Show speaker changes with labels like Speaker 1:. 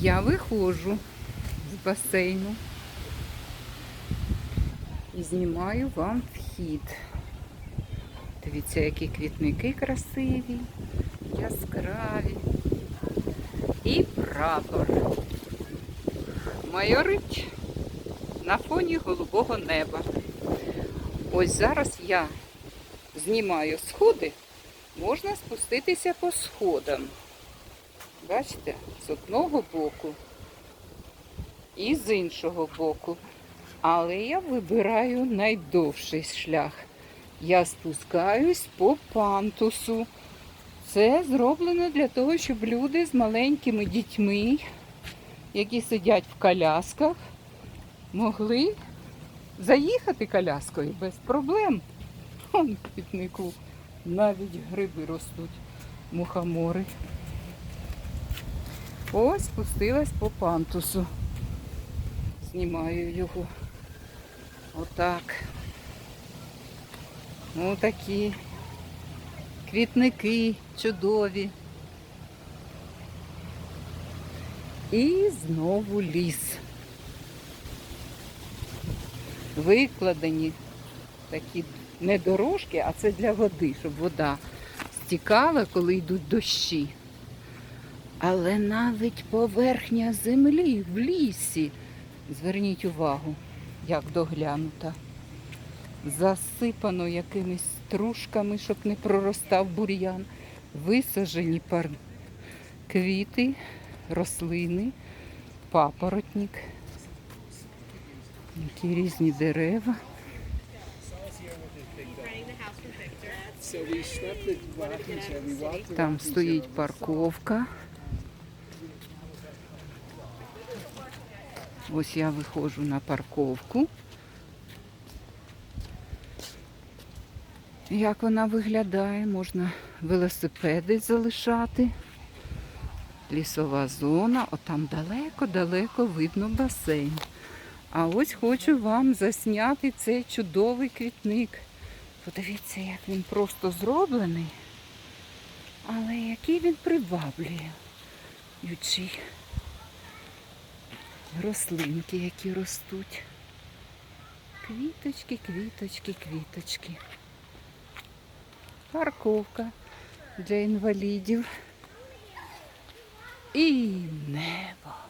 Speaker 1: Я виходжу з басейну і знімаю вам вхід. Дивіться, які квітники красиві, яскраві. І прапор. Майорить на фоні голубого неба. Ось зараз я знімаю сходи, можна спуститися по сходам. Бачите, з одного боку і з іншого боку. Але я вибираю найдовший шлях. Я спускаюсь по пантусу. Це зроблено для того, щоб люди з маленькими дітьми, які сидять в колясках, могли заїхати коляскою без проблем. Вон квітнику навіть гриби ростуть, мухомори. Ось спустилась по пантусу. Знімаю його. Отак. Отакі квітники чудові. І знову ліс. Викладені такі не дорожки, а це для води, щоб вода стікала, коли йдуть дощі. Але навіть поверхня землі в лісі, зверніть увагу, як доглянута. Засипано якимись стружками, щоб не проростав бур'ян. Висажені пар... квіти, рослини, папоротник, які різні дерева. Там стоїть парковка. Ось я виходжу на парковку. Як вона виглядає, можна велосипеди залишати. Лісова зона, отам далеко-далеко видно басейн. А ось хочу вам засняти цей чудовий квітник. Подивіться, як він просто зроблений. Але який він приваблює. Ючі рослинки, які ростуть. Квіточки, квіточки, квіточки. Парковка для інвалідів. І небо.